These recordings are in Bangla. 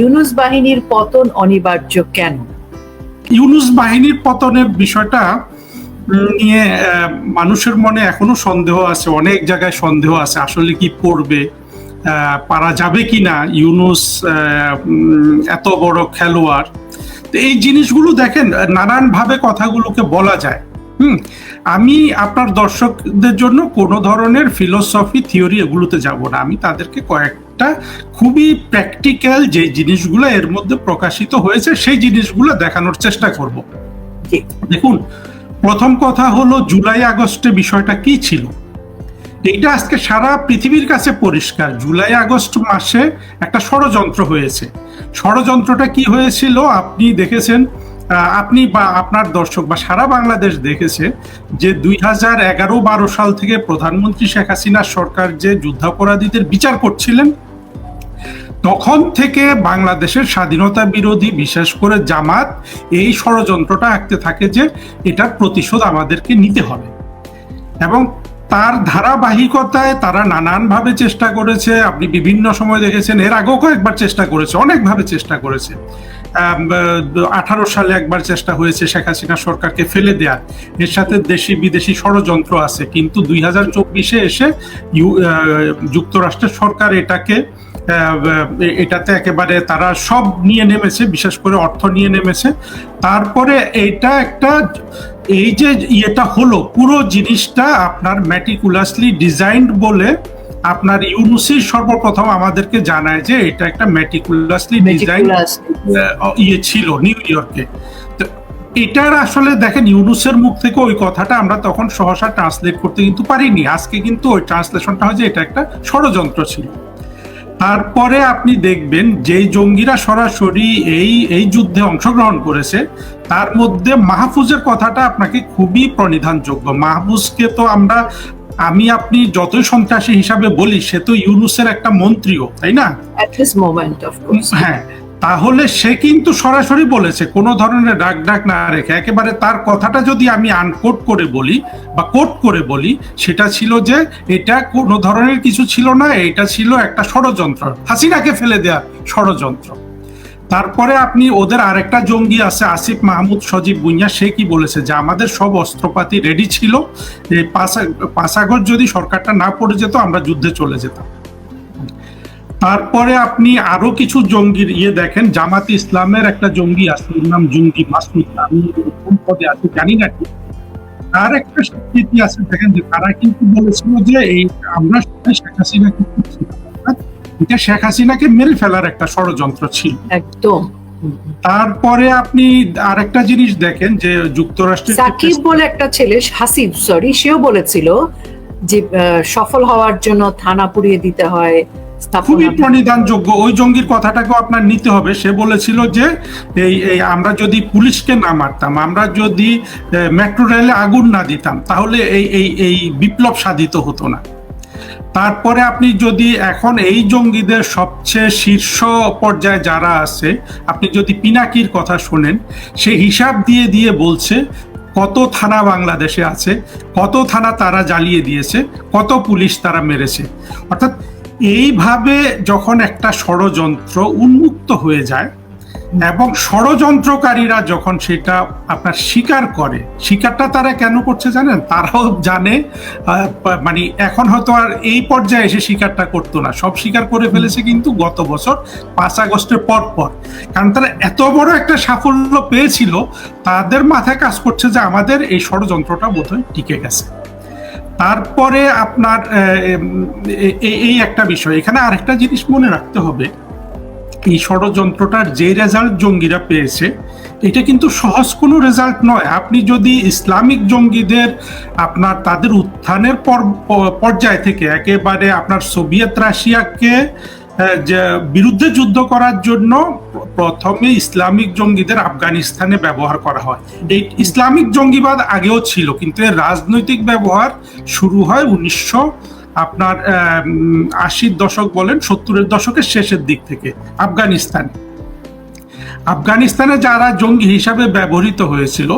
ইউনুস বাহিনীর পতন অনিবার্য কেন? ইউনুস বাহিনীর পতনের বিষয়টা নিয়ে মানুষের মনে এখনও সন্দেহ আছে, অনেক জায়গায় সন্দেহ আছে, আসলে কি পড়বে পারা যাবে কি না ইউনুস এত বড় খেলোয়াড়। তো এই জিনিসগুলো দেখেন, নানানভাবে কথাগুলোকে বলা যায়। হুম আমি আপনার দর্শকদের জন্য কোনো ধরনের ফিলোসফি থিওরি এগুলোতে যাব না। আমি তাদেরকে কয়েকটা খুবই প্র্যাকটিক্যাল যে জিনিসগুলো এর মধ্যে প্রকাশিত হয়েছে সেই জিনিসগুলো দেখানোর চেষ্টা করব। দেখুন প্রথম কথা হলো জুলাই আগস্টে বিষয়টা কি ছিল? এইটা আজকে সারা পৃথিবীর কাছে পরিষ্কার। জুলাই আগস্ট মাসে একটা ষড়যন্ত্র হয়েছে। ষড়যন্ত্রটা কি হয়েছিল? আপনি দেখেছেন আপনি বা আপনার দর্শক বা সারা বাংলাদেশ দেখেছে যে দুই হাজার এগারো বারো সাল থেকে প্রধানমন্ত্রী শেখ হাসিনার সরকার যে যুদ্ধাপরাধীদের বিচার করছিলেন, তখন থেকে বাংলাদেশের স্বাধীনতা বিরোধী, বিশেষ করে জামাত, এই ষড়যন্ত্রটা আঁকতে থাকে যে এটার প্রতিশোধ আমাদেরকে নিতে হবে। এবং তার ধারাবাহিকতায় তারা নানানভাবে চেষ্টা করেছে, আপনি বিভিন্ন সময় দেখেছেন, এর আগেও কয়েকবার চেষ্টা করেছে, অনেকভাবে চেষ্টা করেছে। আঠারো সালে একবার চেষ্টা হয়েছে শেখ হাসিনা সরকারকে ফেলে দেওয়ার এর সাথে দেশি বিদেশি ষড়যন্ত্র আছে। কিন্তু দুই হাজার চব্বিশে এসে যুক্তরাষ্ট্রের সরকার এটাকে এটাতে একেবারে তারা সব নিয়ে নেমেছে, বিশেষ করে অর্থ নিয়ে নেমেছে। তারপরে এইটা একটা, এই যে ইয়েটা হলো, পুরো জিনিসটা আপনার ম্যাটিকুলাসলি ডিজাইনড বলে আপনার ইউনুসি সর্বপ্রথম আমাদেরকে জানায় যে এটা একটা ম্যাটিকুলাসলি ডিজাইন ইয়ে ছিল নিউ ইয়র্কে এটার আসলে দেখেন ইউনুসের মুখ থেকে ওই কথাটা আমরা তখন সহসা ট্রান্সলেট করতে কিন্তু পারিনি। আজকে কিন্তু ওই ট্রান্সলেশনটা হয় যে এটা একটা ষড়যন্ত্র ছিল। তারপরে আপনি দেখবেন যেই জঙ্গিরা সরাসরি এই এই যুদ্ধে অংশগ্রহণ করেছে তার মধ্যে মাহফুজের কথাটা আপনাকে খুবই প্রণিধানযোগ্য। মাহফুজকে তো আমরা আমি আপনি যতই সন্ত্রাসী হিসাবে বলি সে তো ইউনুসের একটা মন্ত্রীও তাই না. হ্যাঁ তাহলে সে কিন্তু সরাসরি বলেছে কোনো ধরনের ডাক ডাক না রেখে। একেবারে তার কথাটা যদি আমি আনকোট করে বলি বা কোট করে বলি সেটা ছিল যে এটা কোনো ধরনের কিছু ছিল না এটা ছিল একটা ষড়যন্ত্র। হাসিনাকে ফেলে দেওয়ার ষড়যন্ত্র। তারপরে আপনি ওদের আরেকটা জঙ্গি আছে, আসিফ মাহমুদ সজীব বুইয়া, সে কি বলেছে? যে আমাদের সব অস্ত্রপাতি রেডি ছিল পাঁচ পাঁচ যদি সরকারটা না পড়ে যেত, আমরা যুদ্ধে চলে যেতাম। তারপরে আপনি আরও কিছু জঙ্গির ইয়ে দেখেন, জামাত ইসলামের একটা জঙ্গি আছে, ওর নাম জঙ্গি, মাসুদ, আমি কোন পদে আছে জানি না ঠিক। তার একটা স্বীকৃতি আছে, দেখেন যে তারা কিন্তু বলেছিল যে এই আমরা সবাই শেখ হাসিনাকে খুঁজছি। এটা শেখ হাসিনাকে মেরে ফেলার একটা ষড়যন্ত্র ছিল। একদম। তারপরে আপনি আরেকটা জিনিস দেখেন যে যুক্তরাষ্ট্রের সাকিব বলে একটা ছেলে হাসিব সরি সেও বলেছিল যে সফল হওয়ার জন্য থানা পুড়িয়ে দিতে হয় খুবই প্রণিধানযোগ্য। ওই জঙ্গির কথাটাকেও আপনার নিতে হবে। সে বলেছিল যে এই এই আমরা যদি পুলিশকে না মারতাম আমরা যদি মেট্রো রেলে আগুন না দিতাম তাহলে এই এই এই বিপ্লব সাধিত হতো না। তারপরে আপনি যদি এখন এই জঙ্গিদের সবচেয়ে শীর্ষ পর্যায়ে যারা আছে, আপনি যদি পিনাকির কথা শোনেন, সে হিসাব দিয়ে দিয়ে বলছে, কত থানা বাংলাদেশে আছে, কত থানা তারা জ্বালিয়ে দিয়েছে, কত পুলিশ তারা মেরেছে। অর্থাৎ এইভাবে যখন একটা ষড়যন্ত্র উন্মুক্ত হয়ে যায় এবং ষড়যন্ত্রকারীরা যখন সেটা আপনার স্বীকার করে স্বীকারটা তারা কেন করছে জানেন? তারাও জানে মানে এখন হয়তো আর এই পর্যায়ে এসে স্বীকারটা করতো না। সব স্বীকার করে ফেলেছে কিন্তু গত বছর, পাঁচ আগস্টের পর পর। কারণ তারা এত বড় একটা সাফল্য পেয়েছিল, তাদের মাথায় কাজ করছে যে আমাদের এই ষড়যন্ত্রটা বোধহয় টিকে গেছে। তারপরে আপনার এই একটা বিষয়। এখানে আরেকটা জিনিস মনে রাখতে হবে এই ষড়যন্ত্রটার যে রেজাল্ট জঙ্গিরা পেয়েছে, এটা কিন্তু সহজ কোনো রেজাল্ট নয়। আপনি যদি ইসলামিক জঙ্গিদের আপনার তাদের উত্থানের পর- পর্যায় থেকে একেবারে আপনার সোভিয়েত রাশিয়াকে যে বিরুদ্ধে যুদ্ধ করার জন্য প্রথমে ইসলামিক জঙ্গিদের আফগানিস্তানে ব্যবহার করা হয়। এই ইসলামিক জঙ্গিবাদ আগেও ছিল, কিন্তু এর রাজনৈতিক ব্যবহার শুরু হয় উনিশশো আপনার আশির দশক বলেন, সত্তরের দশকের শেষের দিক থেকে, আফগানিস্তান। আফগানিস্তানে যারা জঙ্গি হিসাবে ব্যবহৃত হয়েছিল,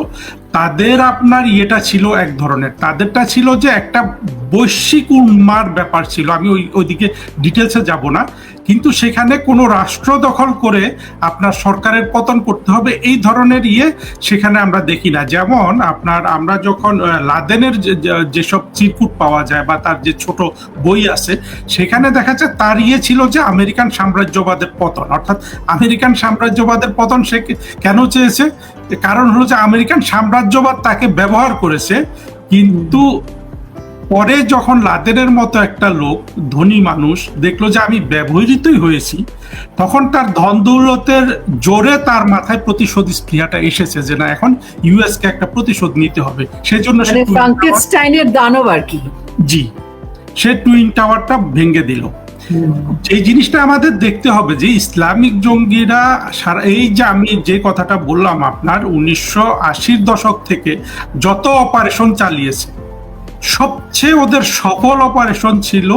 তাদের আপনার ইয়েটা ছিল এক ধরনের। তাদেরটা ছিল যে একটা বৈশ্বিক উন্মার ব্যাপার ছিল। আমি ওই, ওইদিকে ডিটেলসে যাব না। কিন্তু সেখানে কোনো রাষ্ট্র দখল করে আপনার সরকারের পতন করতে হবে, এই ধরনের ইয়ে সেখানে আমরা দেখি না। যেমন আপনার আমরা যখন লাদেনের যেসব চিরকুট পাওয়া যায় বা তার যে ছোট বই আছে, সেখানে দেখা যায় তার ইয়ে ছিল যে আমেরিকান সাম্রাজ্যবাদের পতন। অর্থাৎ আমেরিকান সাম্রাজ্যবাদের পতন সে কেন চেয়েছে? কারণ হলো যে আমেরিকান সাম্রাজ্যবাদ তাকে ব্যবহার করেছে, কিন্তু পরে যখন লাদেনের মতো একটা লোক ধনী মানুষ দেখল যে আমি ব্যবহৃতই হয়েছি তখন তার ধন দৌলতের জোরে তার মাথায় প্রতিশোধ স্পৃহাটা এসেছে যে না এখন ইউএস কে একটা প্রতিশোধ নিতে হবে। সেজন্য সে মানে ফ্রাঙ্কেনস্টাইনের দানব আর কি। জি সে টুইন টাওয়ারটা ভেঙে দিল। এই জিনিসটা আমাদের দেখতে হবে যে ইসলামিক জঙ্গিরা সারা এই যে আমি যে কথাটা বললাম আপনার উনিশশো আশির দশক থেকে যত অপারেশন চালিয়েছে সবচেয়ে ওদের সফল অপারেশন ছিল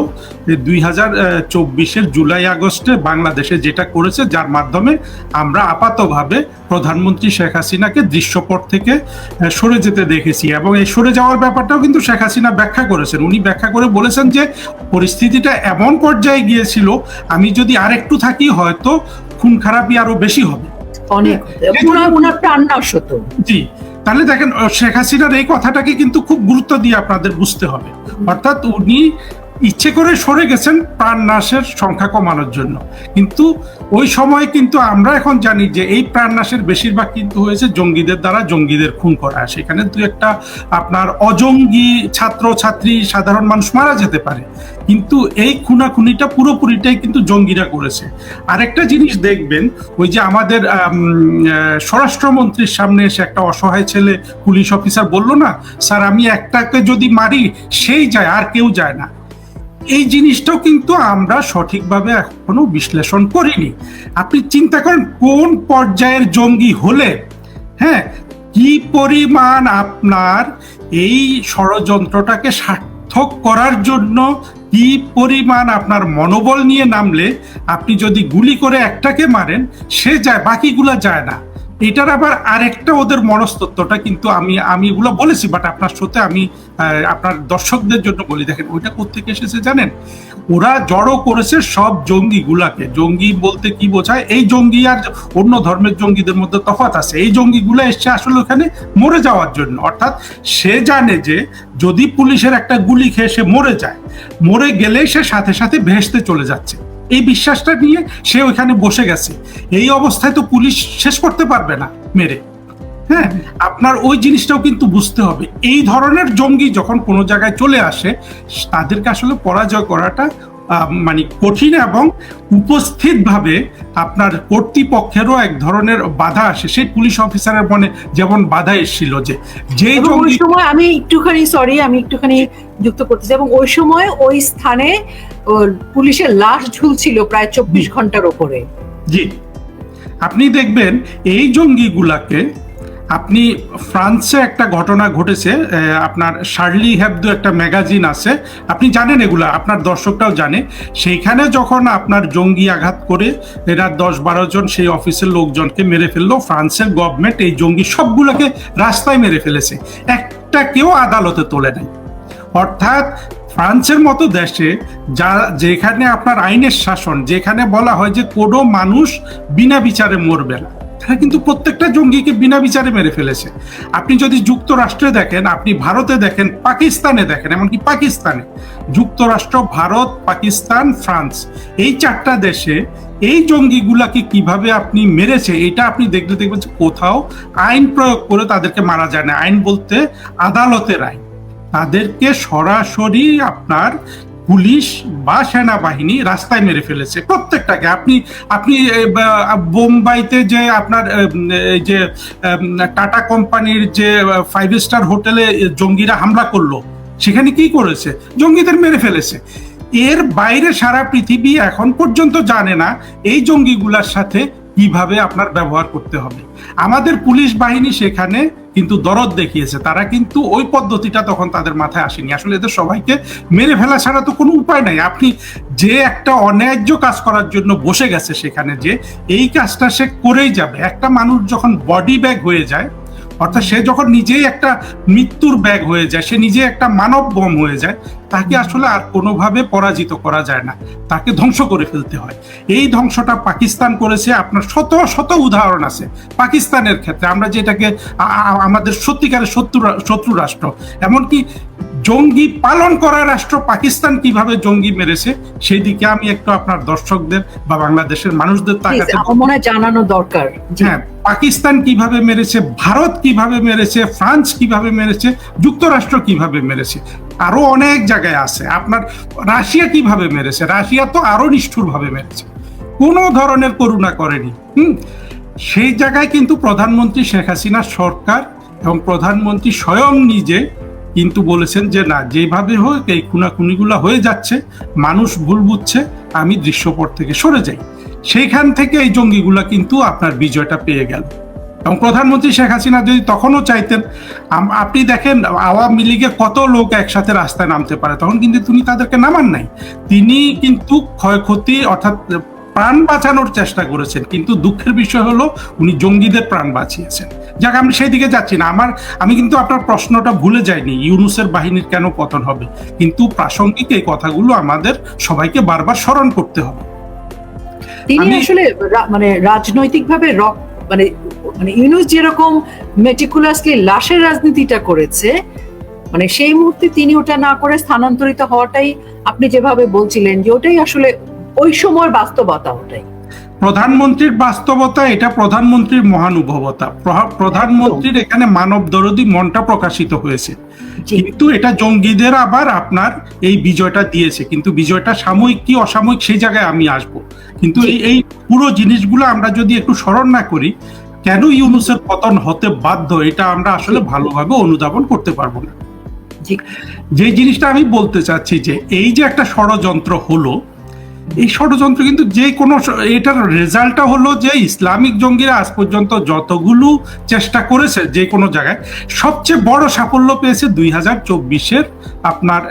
দুই হাজার চব্বিশের জুলাই আগস্টে বাংলাদেশে যেটা করেছে যার মাধ্যমে আমরা আপাতভাবে প্রধানমন্ত্রী শেখ হাসিনাকে দৃশ্যপট থেকে সরে যেতে দেখেছি। এবং এই সরে যাওয়ার ব্যাপারটাও কিন্তু শেখ হাসিনা ব্যাখ্যা করেছেন। উনি ব্যাখ্যা করে বলেছেন যে পরিস্থিতিটা এমন পর্যায়ে গিয়েছিল আমি যদি আরেকটু থাকি হয়তো খুন খারাপই আরও বেশি হবে। অনেক। ওনার হতো। জি। তাহলে দেখেন শেখ হাসিনার এই কথাটাকে কিন্তু খুব গুরুত্ব দিয়ে আপনাদের বুঝতে হবে। অর্থাৎ উনি ইচ্ছে করে সরে গেছেন প্রাণ নাশের সংখ্যা কমানোর জন্য। কিন্তু ওই সময় কিন্তু আমরা এখন জানি যে এই প্রাণ নাশের বেশিরভাগ কিন্তু হয়েছে জঙ্গিদের দ্বারা জঙ্গিদের খুন করা। সেখানে দু একটা আপনার অজঙ্গি ছাত্র, ছাত্রী, সাধারণ মানুষ মারা যেতে পারে। কিন্তু এই খুনাখুনিটা পুরোপুরিটাই কিন্তু জঙ্গিরা করেছে। আরেকটা জিনিস দেখবেন, ওই যে আমাদের স্বরাষ্ট্রমন্ত্রীর সামনে এসে একটা অসহায় ছেলে পুলিশ অফিসার বলল না, স্যার, আমি একটাকে যদি মারি, সেই যায়, আর কেউ যায় না। এই জিনিসটাও কিন্তু আমরা সঠিকভাবে এখনও বিশ্লেষণ করিনি। আপনি চিন্তা করেন, কোন পর্যায়ের জঙ্গি হলে হ্যাঁ কি পরিমাণ আপনার এই ষড়যন্ত্রটাকে সার্থক করার জন্য কি পরিমাণ আপনার মনোবল নিয়ে নামলে, আপনি যদি গুলি করে একটাকে মারেন, সে যায়, বাকিগুলা যায় না। এটার আবার আরেকটা ওদের মনস্তত্ত্বটা কিন্তু আমি আমি এগুলো বলেছি বাট আপনার সাথে আমি আপনার দর্শকদের জন্য বলি। দেখেন, ওইটা কোথেকে এসেছে জানেন? ওরা জড়ো করেছে সব জঙ্গি গুলাকে জঙ্গি বলতে কি বোঝায়? এই জঙ্গি আর অন্য ধর্মের জঙ্গিদের মধ্যে তফাৎ আছে। এই জঙ্গিগুলো এসছে আসলে ওখানে মরে যাওয়ার জন্য। অর্থাৎ সে জানে যে যদি পুলিশের একটা গুলি খেয়ে সে মরে যায়, মরে গেলে সে সাথে সাথে ভেসতে চলে যাচ্ছে। এই বিশ্বাসটা নিয়ে সে ওইখানে বসে গেছে। এই অবস্থায় তো পুলিশ শেষ করতে পারবে না মেরে। হ্যাঁ? আপনার ওই জিনিসটাও কিন্তু বুঝতে হবে। এই ধরনের জঙ্গি যখন কোনো জায়গায় চলে আসে, তাদেরকে আসলে পরাজয় করাটা মানে কঠিন এবং উপস্থিতভাবে আপনার কর্তৃপক্ষেরও এক ধরনের বাধা আসে। সেই পুলিশ অফিসারের মনে যেমন বাধা এসেছিল যে যে সময় আমি একটুখানি সরি আমি একটুখানি যুক্ত করতে চাই। এবং ওই সময় ওই স্থানে পুলিশের লাশ ঝুলছিল প্রায় চব্বিশ ঘণ্টার ওপরে। জি। আপনি দেখবেন এই জঙ্গিগুলাকে আপনি ফ্রান্সে একটা ঘটনা ঘটেছে আপনার শার্লি হ্যাবদু একটা ম্যাগাজিন আছে। আপনি জানেন এগুলা, আপনার দর্শকরাও জানে। সেইখানে যখন আপনার জঙ্গি আঘাত করে এরা দশ বারো জন সেই অফিসের লোকজনকে মেরে ফেলল, ফ্রান্সের গভর্নমেন্ট এই জঙ্গি সবগুলোকে রাস্তায় মেরে ফেলেছে। একটা কেউ আদালতে তোলে নাই। অর্থাৎ ফ্রান্সের মতো দেশে যা, যেখানে আপনার আইনের শাসন, যেখানে বলা হয় যে কোনো মানুষ বিনা বিচারে মরবে না। তারা কিন্তু প্রত্যেকটা জঙ্গিকে বিনা বিচারে মেরে ফেলেছে। আপনি যদি যুক্তরাষ্ট্রে দেখেন, আপনি ভারতে দেখেন, পাকিস্তানে দেখেন, এমনকি পাকিস্তানে, যুক্তরাষ্ট্র, ভারত, পাকিস্তান, ফ্রান্স, এই চারটা দেশে এই জঙ্গিগুলাকে কীভাবে আপনি মেরেছে, এটা আপনি দেখলে দেখবেন যে কোথাও আইন প্রয়োগ করে তাদেরকে মারা যায় না। আইন বলতে আদালতের আইন। তাদেরকে সরাসরি আপনার পুলিশ বা সেনাবাহিনী রাস্তায় মেরে ফেলেছে। প্রত্যেকটাকে। আপনি আপনি বোম্বাইতে যে আপনার যে টাটা কোম্পানির যে ফাইভ স্টার হোটেলে জঙ্গিরা হামলা করল, সেখানে কি করেছে? জঙ্গিদের মেরে ফেলেছে। এর বাইরে সারা পৃথিবী এখন পর্যন্ত জানে না এই জঙ্গিগুলার সাথে কীভাবে আপনার ব্যবহার করতে হবে। আমাদের পুলিশ বাহিনী সেখানে কিন্তু দরদ দেখিয়েছে। তারা কিন্তু ওই পদ্ধতিটা তখন তাদের মাথায় আসেনি। আসলে এদের সবাইকে মেরে ফেলা ছাড়া তো কোনো উপায় নাই। আপনি যে একটা অন্যায্য কাজ করার জন্য বসে গেছে সেখানে যে, এই কাজটা সে করেই যাবে। একটা মানুষ যখন বডি ব্যাগ হয়ে যায়, অর্থাৎ সে যখন নিজেই একটা মৃত্যুর ব্যাগ হয়ে যায়, সে নিজে একটা মানব বম হয়ে যায় তাকে আসলে আর কোনোভাবে পরাজিত করা যায় না। তাকে ধ্বংস করে ফেলতে হয়। এই ধ্বংসটা পাকিস্তান করেছে আপনার শত শত উদাহরণ আছে। পাকিস্তানের ক্ষেত্রে আমরা যেটাকে আমাদের সত্যিকারের শত্রু শত্রু রাষ্ট্র। এমনকি জঙ্গি পালন করা রাষ্ট্র পাকিস্তান কীভাবে জঙ্গি মেরেছে সেই দিকে আমি একটু আপনার দর্শকদের বা বাংলাদেশের মানুষদের তাকাতে মনে জানানো দরকার। হ্যাঁ পাকিস্তান কীভাবে মেরেছে ভারত কীভাবে মেরেছে ফ্রান্স কীভাবে মেরেছে যুক্তরাষ্ট্র কীভাবে মেরেছে আরও অনেক জায়গায় আছে। আপনার রাশিয়া কীভাবে মেরেছে? রাশিয়া তো আরও নিষ্ঠুরভাবে মেরেছে। কোনো ধরনের করুণা করেনি। হুম? সেই জায়গায় কিন্তু প্রধানমন্ত্রী শেখ হাসিনা সরকার এবং প্রধানমন্ত্রী স্বয়ং নিজে কিন্তু বলেছেন যে, না, যেভাবে হোক এই খুনাখুনিগুলো হয়ে যাচ্ছে, মানুষ ভুল বুঝছে, আমি দৃশ্যপট থেকে সরে যাই। সেইখান থেকে এই জঙ্গিগুলা কিন্তু আপনার বিজয়টা পেয়ে গেল। এবং প্রধানমন্ত্রী শেখ হাসিনা যদি তখনও চাইতেন আপনি দেখেন আওয়ামী লীগের কত লোক একসাথে রাস্তায় নামতে পারে তখন কিন্তু তিনি তাদেরকে নামান নাই। তিনি কিন্তু ক্ষয়ক্ষতি অর্থাৎ প্রাণ বাঁচানোর চেষ্টা করেছেন কিন্তু দুঃখের বিষয় হলো উনি জঙ্গিদের প্রাণ বাঁচিয়েছেন। যাক আমি সেই দিকে যাচ্ছি না। আমার আমি কিন্তু আপনার প্রশ্নটা ভুলে যাইনি ইউনুসের বাহিনীর কেন পতন হবে? কিন্তু প্রাসঙ্গিক এই কথাগুলো আমাদের সবাইকে বারবার স্মরণ করতে হবে। তিনি আসলে মানে রাজনৈতিকভাবে রক মানে মানে ইউনুস যেরকম মেটিকুলাসলি লাশের রাজনীতিটা করেছে মানে সেই মুহূর্তে তিনি ওটা না করে স্থানান্তরিত হওয়াটাই আপনি যেভাবে বলছিলেন যে ওটাই আসলে ওই সময়ের বাস্তবতা ওটাই। প্রধানমন্ত্রীর বাস্তবতা এটা প্রধানমন্ত্রীর মহানুভবতা। প্রধানমন্ত্রীর এখানে মানব দরদি মনটা প্রকাশিত হয়েছে। কিন্তু এটা জঙ্গিদের আবার আপনার এই বিজয়টা দিয়েছে। কিন্তু বিজয়টা সাময়িক কি অসাময়িক সেই জায়গায় আমি আসব। কিন্তু এই এই পুরো জিনিসগুলো আমরা যদি একটু স্মরণ না করি কেন ইউনুসের পতন হতে বাধ্য? এটা আমরা আসলে ভালোভাবে অনুধাবন করতে পারব না। যে জিনিসটা আমি বলতে চাচ্ছি যে এই যে একটা ষড়যন্ত্র হলো এই ষড়যন্ত্র কিন্তু যে কোনো এটার রেজাল্টটা হলো যে ইসলামিক জঙ্গিরা আজ পর্যন্ত যতগুলো চেষ্টা করেছে যে কোনো জায়গায়, সবচেয়ে বড় সাফল্য পেয়েছে দুই হাজার চব্বিশের আপনার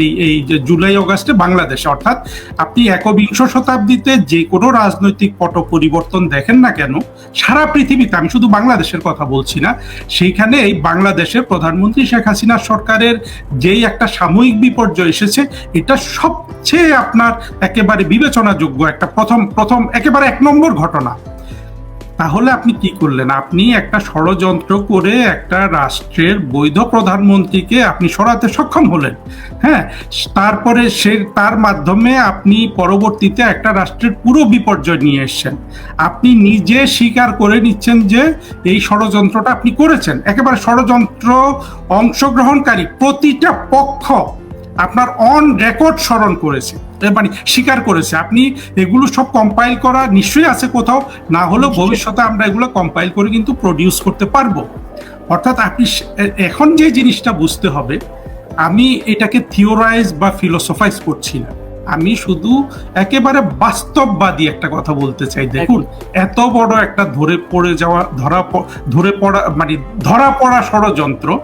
এই এই জুলাই অগাস্টে বাংলাদেশে। অর্থাৎ আপনি একবিংশ শতাব্দীতে যে কোনো রাজনৈতিক পট পরিবর্তন দেখেন না কেন, সারা পৃথিবীতে, আমি শুধু বাংলাদেশের কথা বলছি না, সেইখানে এই বাংলাদেশের প্রধানমন্ত্রী শেখ হাসিনা সরকারের যেই একটা সাময়িক বিপর্যয় এসেছে, এটা সবচেয়ে আপনার একেবারে বিবেচনাযোগ্য একটা প্রথম প্রথম, একেবারে এক নম্বর ঘটনা। তাহলে আপনি কি করলেন? আপনি একটা ষড়যন্ত্র করে একটা রাষ্ট্রের বৈধ প্রধানমন্ত্রীকে আপনি সরাতে সক্ষম হলেন হ্যাঁ? তারপরে সে, তার মাধ্যমে আপনি পরবর্তীতে একটা রাষ্ট্রের পুরো বিপর্যয় নিয়ে এসছেন। আপনি নিজে স্বীকার করে নিচ্ছেন যে এই ষড়যন্ত্রটা আপনি করেছেন। একেবারে ষড়যন্ত্র অংশগ্রহণকারী প্রতিটা পক্ষ আপনার অন রেকর্ড স্মরণ করেছে মানে স্বীকার করেছে। আপনি এগুলো সব কম্পাইল করা নিশ্চয়ই আছে কোথাও না হলেও ভবিষ্যতে আমরা এগুলো কম্পাইল করে কিন্তু প্রডিউস করতে পারব। অর্থাৎ আপনি এখন যে জিনিসটা বুঝতে হবে আমি এটাকে থিওরাইজ বা ফিলোসোফাইজ করছি না। আমি শুধু একেবারে বাস্তববাদী একটা কথা বলতে চাই। দেখুন এত বড় একটা ধরে পড়ে যাওয়া ধরা ধরে পড়া মানে ধরা পড়া ষড়যন্ত্র।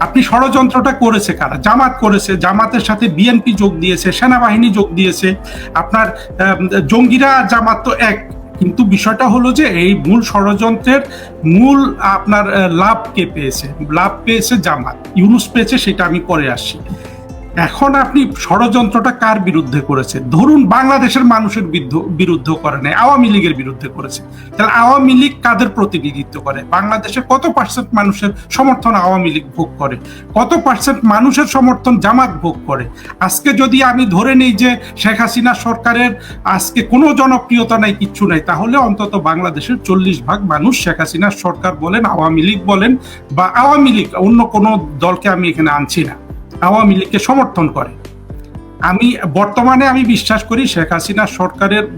আপনি ষড়যন্ত্রটা করেছে কারা? জামাত করেছে জামাতের সাথে বিএনপি যোগ দিয়েছে সেনাবাহিনী যোগ দিয়েছে আপনার জঙ্গিরা জামাত তো এক। কিন্তু বিষয়টা হলো যে এই মূল ষড়যন্ত্রের মূল আপনার লাভ কে পেয়েছে। লাভ পেয়েছে জামাত। ইউনুস পেয়েছে সেটা আমি পরে আসছি। এখন আপনি ষড়যন্ত্রটা কার বিরুদ্ধে করেছে? ধরুন বাংলাদেশের মানুষের বিরুদ্ধ- করে নাই, আওয়ামী লীগের বিরুদ্ধে করেছে। তাহলে আওয়ামী লীগ কাদের প্রতিনিধিত্ব করে? বাংলাদেশে কত পার্সেন্ট মানুষের সমর্থন আওয়ামী লীগ ভোগ করে? কত পার্সেন্ট মানুষের সমর্থন জামাত ভোগ করে? আজকে যদি আমি ধরে নেই যে শেখ হাসিনা সরকারের আজকে কোনো জনপ্রিয়তা নাই, কিচ্ছু নাই, তাহলে অন্তত বাংলাদেশের চল্লিশ ভাগ মানুষ শেখ হাসিনার সরকার বলেন, আওয়ামী লীগ বলেন, বা আওয়ামী লীগ, অন্য কোনো দলকে আমি এখানে আনছি না। আওয়ামী লীগকে সমর্থন করে। আমি বর্তমানে আমি বিশ্বাস করি শেখ হাসিনা সরকারের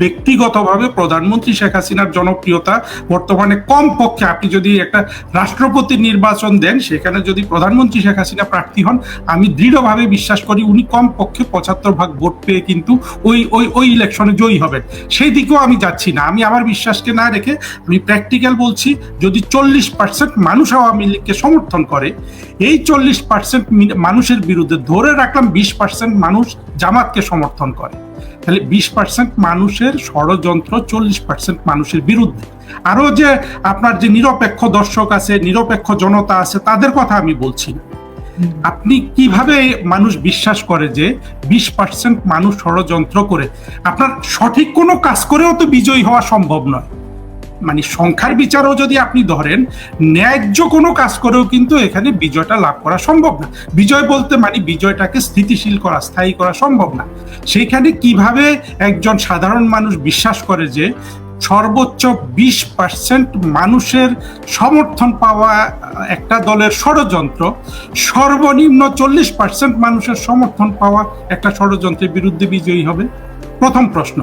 ব্যক্তিগতভাবে প্রধানমন্ত্রী শেখ হাসিনার জনপ্রিয়তা বর্তমানে কম পক্ষে আপনি যদি একটা রাষ্ট্রপতি নির্বাচন দেন, সেখানে যদি প্রধানমন্ত্রী শেখ হাসিনা প্রার্থী হন, আমি দৃঢ়ভাবে বিশ্বাস করি উনি কম পক্ষে পঁচাত্তর ভাগ ভোট পেয়ে কিন্তু ওই ওই ওই ইলেকশনে জয়ী হবেন। সেই দিকেও আমি যাচ্ছি না। আমি আমার বিশ্বাসকে না রেখে আমি প্র্যাকটিক্যাল বলছি, যদি চল্লিশ পার্সেন্ট মানুষ আওয়ামী লীগকে সমর্থন করে, এই চল্লিশ পার্সেন্ট মানুষের বিরুদ্ধে ধরে রাখলাম বিশ পার্সেন্ট মানুষ জামাতকে সমর্থন করে। তাহলে বিশ পার্সেন্ট মানুষের ষড়যন্ত্র, চল্লিশ পার্সেন্ট মানুষের বিরুদ্ধে। আরও যে আপনার যে নিরপেক্ষ দর্শক আছে, নিরপেক্ষ জনতা আছে, তাদের কথা আমি বলছি আপনি কীভাবে মানুষ বিশ্বাস করে যে বিশ পার্সেন্ট মানুষ ষড়যন্ত্র করে? আপনার সঠিক কোনো কাজ করেও তো বিজয়ী হওয়া সম্ভব নয়। মানে সংখ্যার বিচারও যদি আপনি ধরেন, ন্যায্য কোনো কাজ করেও কিন্তু এখানে বিজয়টা লাভ করা সম্ভব না। বিজয় বলতে মানে বিজয়টাকে স্থিতিশীল করা, স্থায়ী করা সম্ভব না। সেইখানে কীভাবে একজন সাধারণ মানুষ বিশ্বাস করে যে সর্বোচ্চ বিশ পার্সেন্ট মানুষের সমর্থন পাওয়া একটা দলের ষড়যন্ত্র, সর্বনিম্ন চল্লিশ পার্সেন্ট মানুষের সমর্থন পাওয়া একটা ষড়যন্ত্রের বিরুদ্ধে বিজয়ী হবে? প্রথম প্রশ্ন।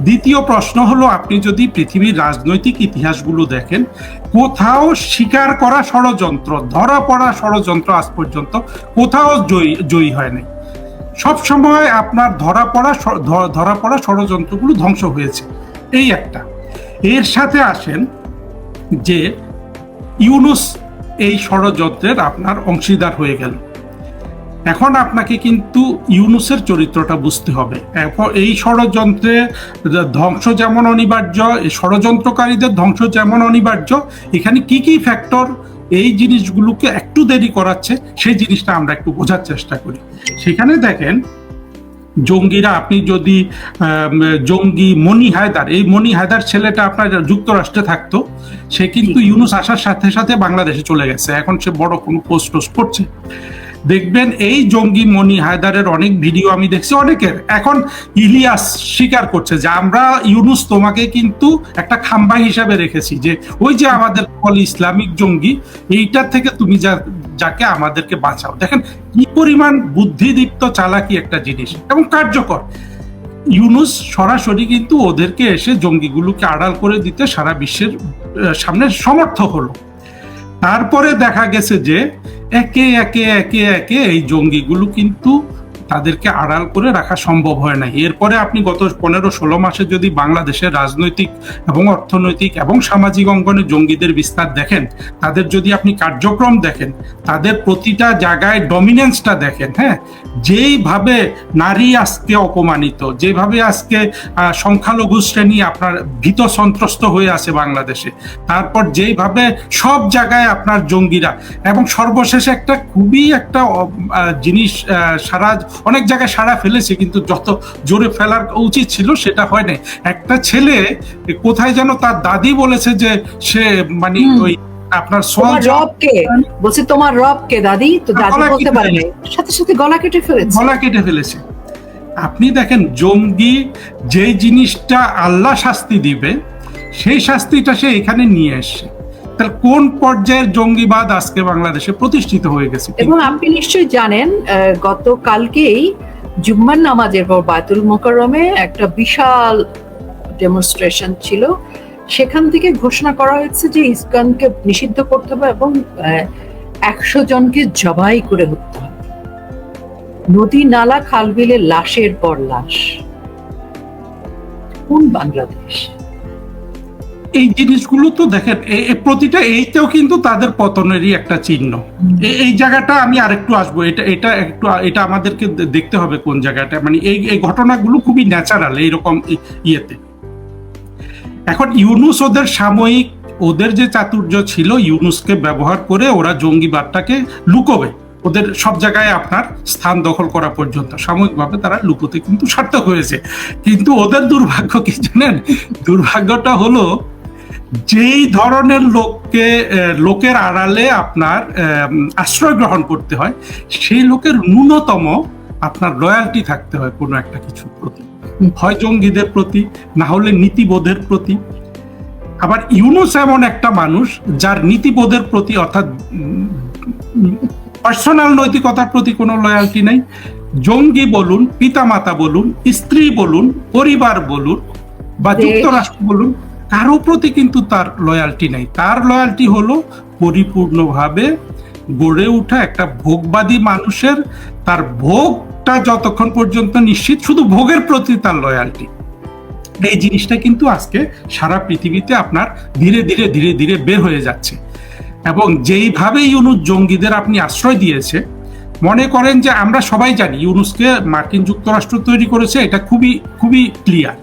দ্বিতীয় প্রশ্ন হলো, আপনি যদি পৃথিবীর রাজনৈতিক ইতিহাসগুলো দেখেন, কোথাও স্বীকার করা ষড়যন্ত্র, ধরা পড়া ষড়যন্ত্র আজ পর্যন্ত কোথাও জয়ী জয়ী হয় নাই। সব সময় আপনার ধরা পড়া ধরা পড়া ষড়যন্ত্রগুলো ধ্বংস হয়েছে। এই একটা। এর সাথে আসেন যে ইউনুস এই ষড়যন্ত্রের আপনার অংশীদার হয়ে গেল। এখন আপনাকে কিন্তু ইউনুসের চরিত্রটা বুঝতে হবে। এই ষড়যন্ত্রে ধ্বংস যেমন অনিবার্য ষড়যন্ত্রকারীদের ধ্বংস যেমন অনিবার্য, এখানে কি কি ফ্যাক্টর এই জিনিসগুলোকে একটু দেরি করাচ্ছে, সেই জিনিসটা আমরা একটু বোঝার চেষ্টা করি। সেখানে দেখেন, জঙ্গিরা, আপনি যদি জঙ্গি মনি হায়দার, এই মনি হায়দার ছেলেটা আপনার যুক্তরাষ্ট্রে থাকতো, সে কিন্তু ইউনুস আসার সাথে সাথে বাংলাদেশে চলে গেছে। এখন সে বড় কোনো পোস্ট টোস্ট করছে। দেখবেন এই জঙ্গি মনি হায়দারের অনেক ভিডিও আমি দেখছি অনেকের। এখন ইলিয়াস স্বীকার করছে যে আমরা ইউনুস তোমাকে কিন্তু একটা খাম্বা হিসাবে রেখেছি যে ওই যে আমাদের বলে ইসলামিক জঙ্গি এইটার থেকে তুমি যা, যাকে আমাদেরকে বাঁচাও। দেখেন, কি পরিমাণ বুদ্ধিদীপ্ত চালাকি একটা জিনিস এবং কার্যকর। ইউনুস সরাসরি কিন্তু ওদেরকে এসে জঙ্গিগুলোকে আড়াল করে দিতে সারা বিশ্বের সামনে সমর্থ হলো। তারপরে দেখা গেছে যে একে একে একে একে এই জঙ্গিগুলো কিন্তু তাদেরকে আড়াল করে রাখা সম্ভব হয় না এরপরে আপনি গত পনেরো, ষোলো মাসে যদি বাংলাদেশের রাজনৈতিক এবং অর্থনৈতিক এবং সামাজিক অঙ্গনে জঙ্গিদের বিস্তার দেখেন, তাদের যদি আপনি কার্যক্রম দেখেন, তাদের প্রতিটা জায়গায় ডমিনেন্সটা দেখেন হ্যাঁ? যেইভাবে নারী আজকে অপমানিত যেভাবে আজকে সংখ্যালঘু শ্রেণি আপনার ভীত সন্ত্রস্ত হয়ে আছে বাংলাদেশে তারপর যেইভাবে সব জায়গায় আপনার জঙ্গিরা এবং সর্বশেষে একটা খুবই একটা জিনিস আহ, সারা অনেক জায়গায় সারা ফেলেছে কিন্তু যত জোরে ফেলার উচিত ছিল সেটা হয় নাই একটা ছেলে কোথায় যেন তার দাদি বলেছে যে সে মানে ওই আপনার সোয়াল বলছে তোমার রব কে দাদি তো দাদি বলতে পারে না সাথে সাথে গলা কেটে ফেলেছে। গলা কেটে ফেলেছে। আপনি দেখেন জঙ্গি যে জিনিসটা আল্লাহ শাস্তি দিবে সেই শাস্তিটা সে এখানে নিয়ে এসছে। তাহলে কোন পর্যায়ের জঙ্গিবাদ আজকে বাংলাদেশে প্রতিষ্ঠিত হয়ে গেছে? এবং আপনি নিশ্চয়ই জানেন গতকালকেই জুম্মার নামাজের পর বায়তুল মোকাররমে একটা বিশাল ডেমনস্ট্রেশন ছিল। সেখান থেকে ঘোষণা করা হয়েছে যে ইসকনকে নিষিদ্ধ করতে হবে এবং একশো জনকে জবাই করে হত্যা হবে। নদী, নালা খালবিলে লাশের পর লাশ। কোন বাংলাদেশ? এই জিনিসগুলো তো দেখেন প্রতিটা, এইটাও কিন্তু তাদের পতনেরই একটা চিহ্ন। এই জায়গাটা আমি আরেকটু আসব, এটা এটা একটু, এটা আমাদেরকে দেখতে হবে কোন জায়গাটা। মানে এই এই ঘটনাগুলো খুবই ন্যাচারাল, এইরকম ইয়েতে। এখন ইউনুস ওদের সাময়িক, ওদের যে চাতুর্য ছিল, ইউনুসকে ব্যবহার করে ওরা জঙ্গিবাদটাকে লুকোবে। ওদের সব জায়গায় আপনার স্থান দখল করা পর্যন্ত সাময়িকভাবে তারা লুকোতে কিন্তু সার্থক হয়েছে। কিন্তু ওদের দুর্ভাগ্য কি জানেন? দুর্ভাগ্যটা হলো, যেই ধরনের লোককে লোকের আড়ালে আপনার আশ্রয় গ্রহণ করতে হয়, সেই লোকের ন্যূনতম আপনার লয়ালটি থাকতে হয় কোনো একটা কিছুর প্রতি। হয় জঙ্গিদের প্রতি না হলে নীতিবোধের প্রতি। আবার ইউনুস এমন একটা মানুষ যার নীতিবোধের প্রতি অর্থাৎ পার্সোনাল নৈতিকতার প্রতি কোনো লয়ালটি নাই। জঙ্গি বলুন পিতামাতা বলুন স্ত্রী বলুন পরিবার বলুন বা যুক্তরাষ্ট্র বলুন কারও প্রতি কিন্তু তার লয়ালটি নাই। তার লয়ালটি হলো পরিপূর্ণভাবে গড়ে ওঠা একটা ভোগবাদী মানুষের তার ভোগটা যতক্ষণ পর্যন্ত নিশ্চিত, শুধু ভোগের প্রতি তার লয়ালটি এই জিনিসটা কিন্তু আজকে সারা পৃথিবীতে আপনার ধীরে ধীরে ধীরে ধীরে বের হয়ে যাচ্ছে। এবং যেইভাবে ইউনুস জঙ্গিদের আপনি আশ্রয় দিয়েছে, মনে করেন যে আমরা সবাই জানি ইউনুসকে মার্কিন যুক্তরাষ্ট্র তৈরি করেছে, এটা খুবই খুবই ক্লিয়ার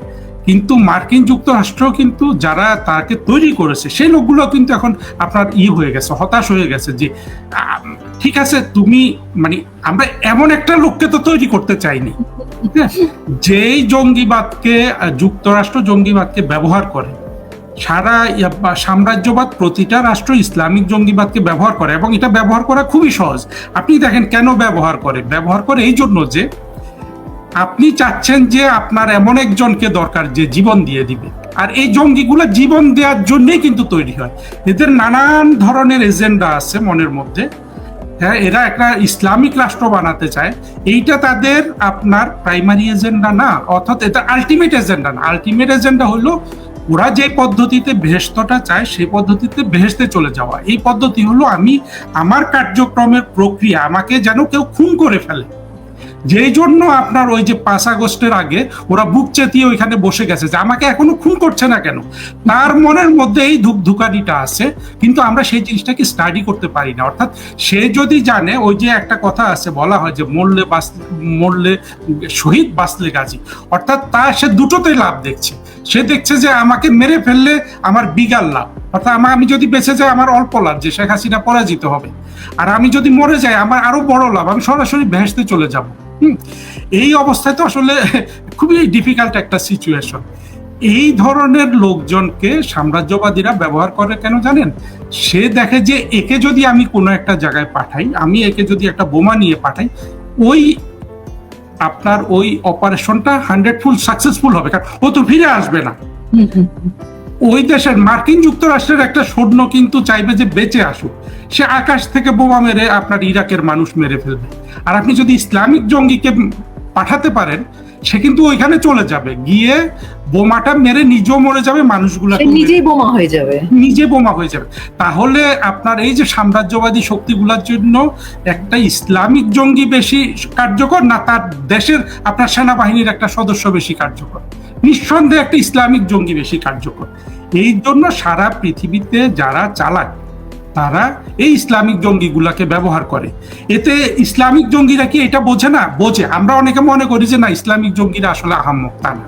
কিন্তু মার্কিন যুক্তরাষ্ট্র কিন্তু যারা তাকে তৈরি করেছে, সেই লোকগুলো কিন্তু এখন আপনার ই হয়ে গেছে, হতাশ হয়ে গেছে যে ঠিক আছে তুমি মানে আমরা এমন একটা লোককে তো তৈরি করতে চাইনি। হ্যাঁ, যেই জঙ্গিবাদকে যুক্তরাষ্ট্র জঙ্গিবাদকে ব্যবহার করে সারা সাম্রাজ্যবাদ প্রতিটা রাষ্ট্র ইসলামিক জঙ্গিবাদকে ব্যবহার করে এবং এটা ব্যবহার করা খুবই সহজ। আপনি দেখেন কেন ব্যবহার করে? ব্যবহার করে এই জন্য যে আপনি চাচ্ছেন যে আপনার এমন একজনকে দরকার যে জীবন দিয়ে দিবে। আর এই জঙ্গিগুলো জীবন দেওয়ার জন্যই কিন্তু তৈরি হয়। এদের নানান ধরনের এজেন্ডা আছে মনের মধ্যে। হ্যাঁ এরা একটা ইসলামিক রাষ্ট্র বানাতে চায়। এইটা তাদের আপনার প্রাইমারি এজেন্ডা না, অর্থাৎ এটা আলটিমেট এজেন্ডা না। আলটিমেট এজেন্ডা হলো ওরা যে পদ্ধতিতে ভেস্তটা চায়, সেই পদ্ধতিতে ভেস্তে চলে যাওয়া। এই পদ্ধতি হলো আমি আমার কার্যক্রমের প্রক্রিয়া, আমাকে যেন কেউ খুন করে ফেলে। যেই জন্য আপনার ওই যে পাঁচ আগস্টের আগে ওরা বুক চেতিয়ে ওইখানে বসে গেছে যে আমাকে এখনও খুন করছে না কেন? তার মনের মধ্যে এই ধুকধুকানিটা আছে, কিন্তু আমরা সেই জিনিসটাকে স্টাডি করতে পারি না। অর্থাৎ সে যদি জানে, ওই যে একটা কথা আছে, বলা হয় যে মরলে বাস মরলে শহীদ বাঁচলে গাজী। অর্থাৎ তা সে দুটোতেই লাভ দেখছে। সে দেখছে যে আমাকে মেরে ফেললে আমার বিগাল লাভ। অর্থাৎ আমার আমি যদি বেঁচে যাই, আমার অল্প লাভ, যে শেখ হাসিনা পরাজিত হবে। আর আমি যদি মরে যাই, আমার আরও বড় লাভ। আমি সরাসরি ভেসতে চলে যাব। এই অবস্থায় তো আসলে খুবই ডিফিকাল্ট একটা সিচুয়েশন এই ধরনের লোকজনকে সাম্রাজ্যবাদীরা ব্যবহার করে কেন জানেন? সে দেখে যে একে যদি আমি কোনো একটা জায়গায় পাঠাই, আমি একে যদি একটা বোমা নিয়ে পাঠাই, ওই আপনার ওই অপারেশনটা হান্ড্রেড ফুল সাকসেসফুল হবে, কারণ ও তো ফিরে আসবে না। ওই দেশের মার্কিন যুক্তরাষ্ট্রের একটা সৈন্য কিন্তু চাইবে যে বেঁচে আসুক। সে আকাশ থেকে বোমা মেরে আপনার ইরাকের মানুষ মেরে ফেলবে। আর আপনি যদি ইসলামিক জঙ্গিকে পাঠাতে পারেন সে কিন্তু ওইখানে চলে যাবে। গিয়ে বোমাটা মেরে নিজেও মরে যাবে মানুষগুলো নিজেই বোমা হয়ে যাবে। নিজে বোমা হয়ে যাবে। তাহলে আপনার এই যে সাম্রাজ্যবাদী শক্তিগুলোর জন্য একটা ইসলামিক জঙ্গি বেশি কার্যকর না তার দেশের আপনার সেনাবাহিনীর একটা সদস্য বেশি কার্যকর? নিঃসন্দেহে একটা ইসলামিক জঙ্গি বেশি কার্যকর। এই জন্য সারা পৃথিবীতে যারা চালায়, তারা এই ইসলামিক জঙ্গিগুলাকে ব্যবহার করে। এতে ইসলামিক জঙ্গিরা কি এটা বোঝে না? বোঝে। আমরা অনেকে মনে করি যে না, ইসলামিক জঙ্গিরা আসলে আহাম্মক তা না।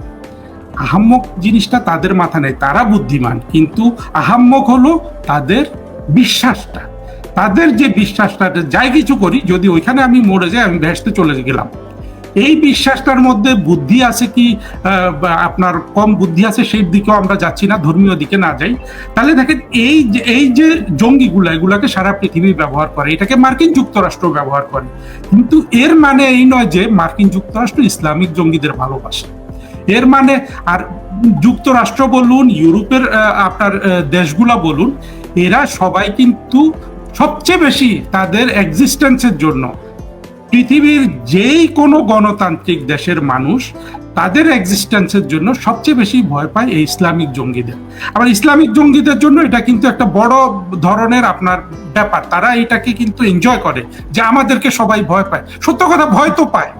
আহাম্মক জিনিসটা তাদের মাথা নেই, তারা বুদ্ধিমান। কিন্তু আহাম্মক হলো তাদের বিশ্বাসটা। তাদের যে বিশ্বাসটা যাই কিছু করি, যদি ওইখানে আমি মরে যাই, আমি ভেসতে চলে গেলাম। এই বিশ্বাসটার মধ্যে বুদ্ধি আছে কি আপনার কম বুদ্ধি আছে সেই দিকেও আমরা যাচ্ছি না, ধর্মীয় দিকে না যাই। তাহলে দেখেন, এই যে এই যে জঙ্গিগুলো, এগুলাকে সারা পৃথিবী ব্যবহার করে, এটাকে মার্কিন যুক্তরাষ্ট্র ব্যবহার করে। কিন্তু এর মানে এই নয় যে মার্কিন যুক্তরাষ্ট্র ইসলামিক জঙ্গিদের ভালোবাসে। এর মানে আর যুক্তরাষ্ট্র বলুন, ইউরোপের আপনার দেশগুলা বলুন, এরা সবাই কিন্তু সবচেয়ে বেশি তাদের এক্সিস্টেন্সের জন্য। পৃথিবীর যেই কোনো গণতান্ত্রিক দেশের মানুষ তাদের এক্সিস্টেন্সের জন্য সবচেয়ে বেশি ভয় পায় এই ইসলামিক জঙ্গিদের। আবার ইসলামিক জঙ্গিদের জন্য এটা কিন্তু একটা বড় ধরনের আপনার ব্যাপার। তারা এটাকে কিন্তু এনজয় করে যে আমাদেরকে সবাই ভয় পায়। সত্য কথা, ভয় তো পায়।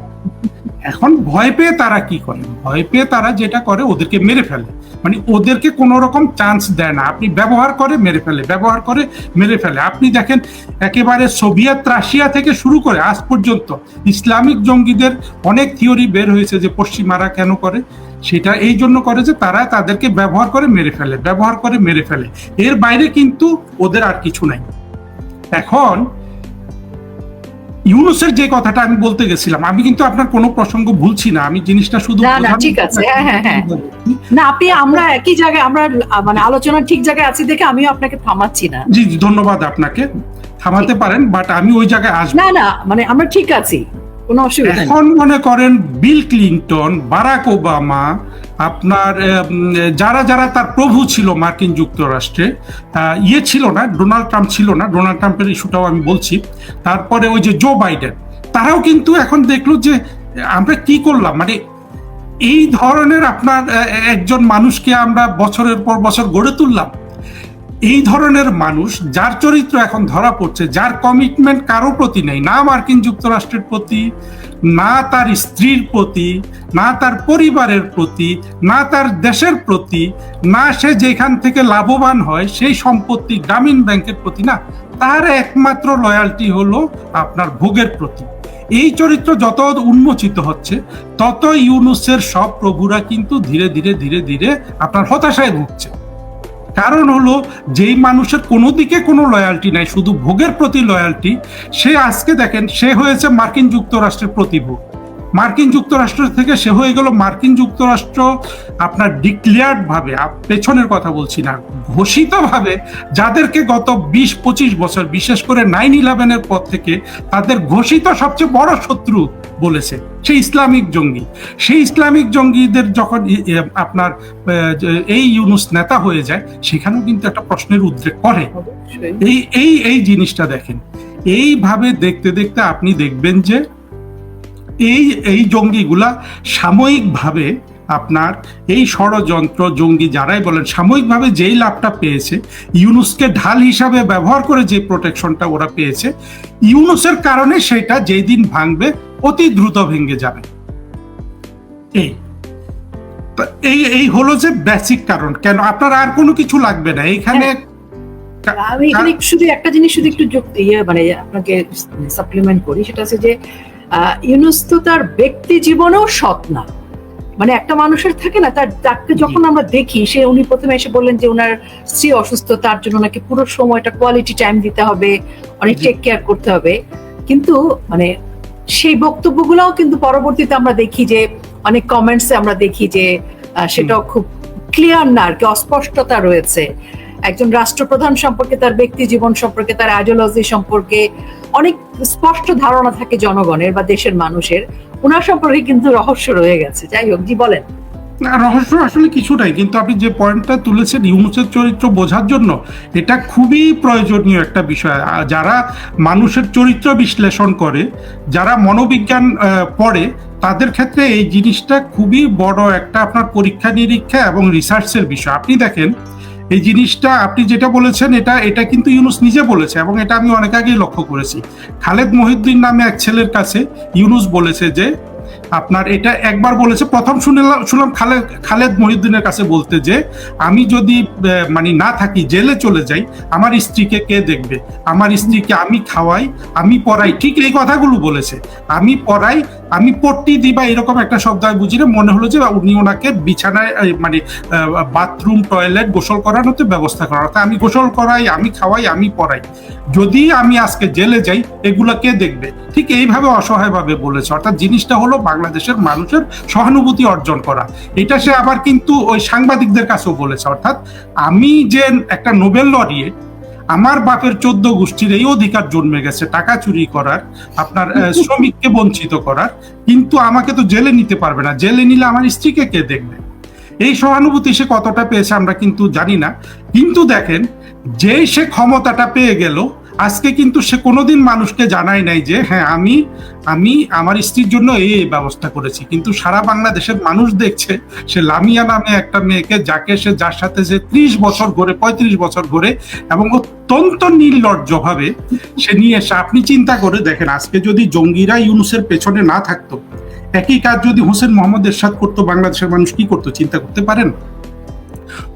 এখন ভয় পেয়ে তারা কি করে? ভয় পেয়ে তারা যেটা করে, ওদেরকে মেরে ফেলে। মানে ওদেরকে কোনো রকম চান্স দেয় না। আপনি ব্যবহার করে মেরে ফেলে, ব্যবহার করে মেরে ফেলে। আপনি দেখেন, একেবারে সোভিয়েত রাশিয়া থেকে শুরু করে আজ পর্যন্ত ইসলামিক জঙ্গিদের অনেক থিওরি বের হয়েছে যে পশ্চিমারা কেন করে। সেটা এই জন্য করে যে তারা তাদেরকে ব্যবহার করে মেরে ফেলে, ব্যবহার করে মেরে ফেলে। এর বাইরে কিন্তু ওদের আর কিছু নাই। এখন ইউনুসের যে কথাটা আমি বলতে গেছিলাম আমি কিন্তু আপনার কোনো প্রসঙ্গ ভুলছি না। আমি জিনিসটা শুধু না, না, ঠিক আছে। হ্যাঁ, হ্যাঁ, হ্যাঁ। না আপনি আমরা একই জায়গায় আমরা মানে আলোচনা ঠিক জায়গায় আছি দেখে আমিও আপনাকে থামাচ্ছি না। জি জি, ধন্যবাদ আপনাকে। থামাতে পারেন বাট আমি ওই জায়গায় আসব। না না মানে আমরা ঠিক আছি। কোনো অসুবিধা এখন মনে করেন বিল ক্লিন্টন, বারাক ওবামা, আপনার যারা যারা তার প্রভু ছিল মার্কিন যুক্তরাষ্ট্রে ইয়ে ছিল না, ডোনাল্ড ট্রাম্প ছিল না, ডোনাল্ড ট্রাম্পের ইস্যুটাও আমি বলছি। তারপরে ওই যে জো বাইডেন, তারাও কিন্তু এখন দেখল যে আমরা কি করলাম? মানে এই ধরনের আপনার একজন মানুষকে আমরা বছরের পর বছর গড়ে তুললাম। এই ধরনের মানুষ যার চরিত্র এখন ধরা পড়ছে, যার কমিটমেন্ট কারও প্রতি নেই, না মার্কিন যুক্তরাষ্ট্রের প্রতি, না তার স্ত্রীর প্রতি, না তার পরিবারের প্রতি, না তার দেশের প্রতি, না সে যেখান থেকে লাভবান হয় সেই সম্পত্তি গ্রামীণ ব্যাংকের প্রতি না, তার একমাত্র লয়ালটি হলো আপনার ভোগের প্রতি। এই চরিত্র যত উন্মোচিত হচ্ছে, তত ইউনুসের সব প্রভুরা কিন্তু ধীরে ধীরে ধীরে ধীরে আপনার হতাশায় ভুগছে। কারণ হলো, যেই মানুষের কোনো দিকে কোনো লয়ালটি নাই, শুধু ভোগের প্রতি লয়ালটি সে আজকে দেখেন, সে হয়েছে মার্কিন যুক্তরাষ্ট্রের প্রতিভোগ। মার্কিন যুক্তরাষ্ট্র থেকে সে হয়ে গেল মার্কিন যুক্তরাষ্ট্র আপনার ডিক্লেয়ার্ড ভাবে পেছনের কথা বলছি না ঘোষিত ভাবে যাদেরকে গত বিশ পঁচিশ বছর, বিশেষ করে নাইন ইলেভেনের পর থেকে, তাদের ঘোষিত সবচেয়ে বড় শত্রু বলেছে। সে ইসলামিক জঙ্গি। সেই ইসলামিক জঙ্গিদের যখন আপনার এই ইউনুস নেতা হয়ে যায় সেখানেও কিন্তু একটা প্রশ্নের উদ্রেক করে। এই এই এই জিনিসটা দেখেন। এইভাবে দেখতে দেখতে আপনি দেখবেন যে এই এই জঙ্গিগুলা সাময়িকভাবে আপনার এই ষড়যন্ত্র জঙ্গি যারাই বলেন সাময়িকভাবে যেই লাভটা পেয়েছে ইউনুসকে ঢাল হিসাবে ব্যবহার করে যে প্রোটেকশনটা ওরা পেয়েছে ইউনুসের কারণে সেটা যেই দিন ভাঙবে অতি দ্রুত ভেঙে যাবে। এই। এই এই হলো যে বেসিক কারণ। কেন? আপনার আর কোনো কিছু লাগবে না। এইখানে আমি এখানে শুধু একটা জিনিস শুধু একটু যুক্ত ইয়ে মানে আপনাকে সাপ্লিমেন্ট করি। সেটা হচ্ছে যে ইউনুস তো তার ব্যক্তি জীবনেও সৎ না। মানে একটা মানুষের থাকে না তার তাকে যখন আমরা দেখি সে উনি প্রথমে এসে বললেন যে ওনার স্ত্রী অসুস্থ তার জন্য নাকি পুরো সময়টা কোয়ালিটি টাইম দিতে হবে অনেক টেক কেয়ার করতে হবে। কিন্তু মানে সেই বক্তব্যগুলোও কিন্তু পরবর্তীতে আমরা দেখি যে অনেক কমেন্টসে আমরা দেখি যে সেটাও খুব ক্লিয়ার না আর কি অস্পষ্টতা রয়েছে। একজন রাষ্ট্রপ্রধান সম্পর্কে তার ব্যক্তি জীবন সম্পর্কে তার আইডিওলজি সম্পর্কে অনেক স্পষ্ট ধারণা থাকে জনগণের বা দেশের মানুষের। ওনার সম্পর্কে কিন্তু রহস্য রয়ে গেছে। যাই হোক জি বলেন। না, রহস্য আসলে কিছুটাই, কিন্তু আপনি যে পয়েন্টটা তুলেছেন ইউনুসের চরিত্র বোঝার জন্য, এটা খুবই প্রয়োজনীয় একটা বিষয়। যারা মানুষের চরিত্র বিশ্লেষণ করে, যারা মনোবিজ্ঞান পড়ে, তাদের ক্ষেত্রে এই জিনিসটা খুবই বড় একটা আপনার পরীক্ষা নিরীক্ষা এবং রিসার্চের বিষয়। আপনি দেখেন, এই জিনিসটা আপনি যেটা বলেছেন, এটা এটা কিন্তু ইউনুস নিজে বলেছে এবং এটা আমি অনেক আগেই লক্ষ্য করেছি। খালেদ মহিউদ্দিন নামে এক ছেলের কাছে ইউনুস বলেছে যে আপনার এটা একবার বলেছে, প্রথম শুনলাম শুনলাম খালেদ খালেদ মহিউদ্দিনের কাছে বলতে যে, আমি যদি মানে না থাকি, জেলে চলে যাই, আমার স্ত্রীকে কে দেখবে? আমার স্ত্রীকে আমি খাওয়াই, আমি পড়াই। ঠিক এই কথাগুলো বলেছে। আমি পড়াই আমি পট্টি দিই বা এরকম একটা শব্দ আমি বুঝি না, মনে হলো যে উনি ওনাকে বিছানায় মানে বাথরুম, টয়লেট গোসল করানোতে ব্যবস্থা করা অর্থাৎ আমি গোসল করাই, আমি খাওয়াই, আমি পড়াই। যদি আমি আজকে জেলে যাই, এগুলো কে দেখবে? ঠিক এইভাবে অসহায়ভাবে বলেছে। অর্থাৎ জিনিসটা হলো বাংলাদেশের মানুষের সহানুভূতি অর্জন করা। এটা সে আবার কিন্তু ওই সাংবাদিকদের কাছেও বলেছে। অর্থাৎ আমি যে একটা নোবেল লরিয়েট আমার বাপের চোদ্দ গোষ্ঠীর এই অধিকার জন্মে গেছে টাকা চুরি করার আপনার শ্রমিককে বঞ্চিত করার কিন্তু আমাকে তো জেলে নিতে পারবে না। জেলে নিলে আমার স্ত্রীকে কে দেখবে? এই সহানুভূতি সে কতটা পেয়েছে আমরা কিন্তু জানি না। কিন্তু দেখেন যেই সে ক্ষমতাটা পেয়ে গেল আজকে কিন্তু সে কোনোদিন মানুষকে জানায় নাই যে হ্যাঁ আমি আমি আমার স্ত্রীর জন্য এই ব্যবস্থা করেছি। কিন্তু সারা বাংলাদেশের মানুষ দেখছে, সে লামিয়া নামে একটা মেয়েকে, যাকে সে, যার সাথে সে ত্রিশ বছর ঘরে পঁয়ত্রিশ বছর ঘরে এবং অত্যন্ত নির্লজ্জ ভাবে সে নিয়ে এসে, আপনি চিন্তা করে দেখেন, আজকে যদি জঙ্গিরা ইউনুসের পেছনে না থাকতো, একই কাজ যদি হোসেন মোহাম্মদ এরশাদ করতো, বাংলাদেশের মানুষ কি করতো, চিন্তা করতে পারেন?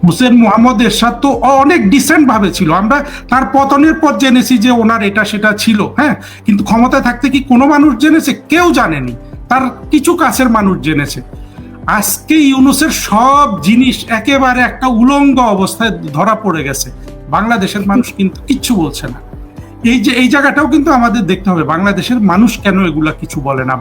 হোসেন মোহাম্মদ এরশাদ তো অনেক ডিসেন্ট ভাবে ছিল। আমরা তার পতনের পর জেনেছি যে ওনার এটা সেটা ছিল হ্যাঁ? কিন্তু ক্ষমতায় থাকতে কি কোনো মানুষ জেনেছে? কেউ জানেনি। তার কিছু কাছের মানুষ জেনেছে। আজকে ইউনুসের সব জিনিস একেবারে একটা উলঙ্গ অবস্থায় ধরা পড়ে গেছে। বাংলাদেশের মানুষ কিন্তু কিচ্ছু বলছে না। এই যে, এই জায়গাটাও কিন্তু আমাদের দেখতে হবে। বাংলাদেশের মানুষ কেন এগুলা কিছু বলে না?